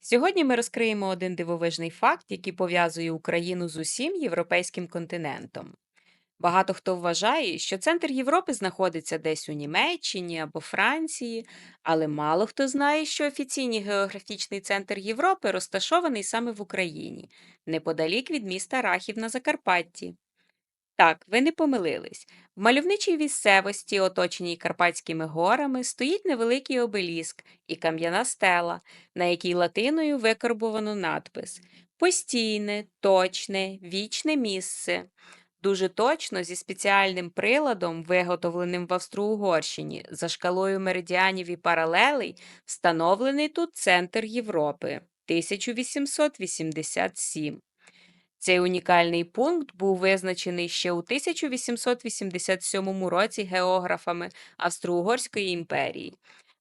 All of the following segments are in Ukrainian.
Сьогодні ми розкриємо один дивовижний факт, який пов'язує Україну з усім європейським континентом. Багато хто вважає, що центр Європи знаходиться десь у Німеччині або Франції, але мало хто знає, що офіційний географічний центр Європи розташований саме в Україні, неподалік від міста Рахів на Закарпатті. Так, ви не помилились. В мальовничій місцевості, оточеній Карпатськими горами, стоїть невеликий обеліск і кам'яна стела, на якій латиною викарбувано надпис Постійне, точне, вічне місце. Дуже точно зі спеціальним приладом, виготовленим в Австро-Угорщині, за шкалою меридіанів і паралелей, встановлений тут центр Європи 1887. Цей унікальний пункт був визначений ще у 1887 році географами Австро-Угорської імперії.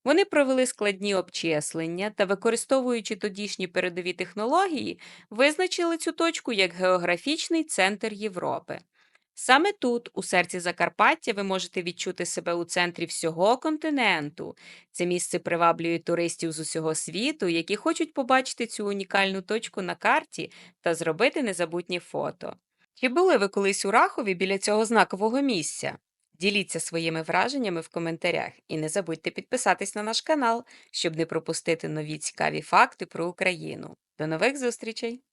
Вони провели складні обчислення та, використовуючи тодішні передові технології, визначили цю точку як географічний центр Європи. Саме тут, у серці Закарпаття, ви можете відчути себе у центрі всього континенту. Це місце приваблює туристів з усього світу, які хочуть побачити цю унікальну точку на карті та зробити незабутнє фото. Чи були ви колись у Рахові біля цього знакового місця? Діліться своїми враженнями в коментарях і не забудьте підписатись на наш канал, щоб не пропустити нові цікаві факти про Україну. До нових зустрічей!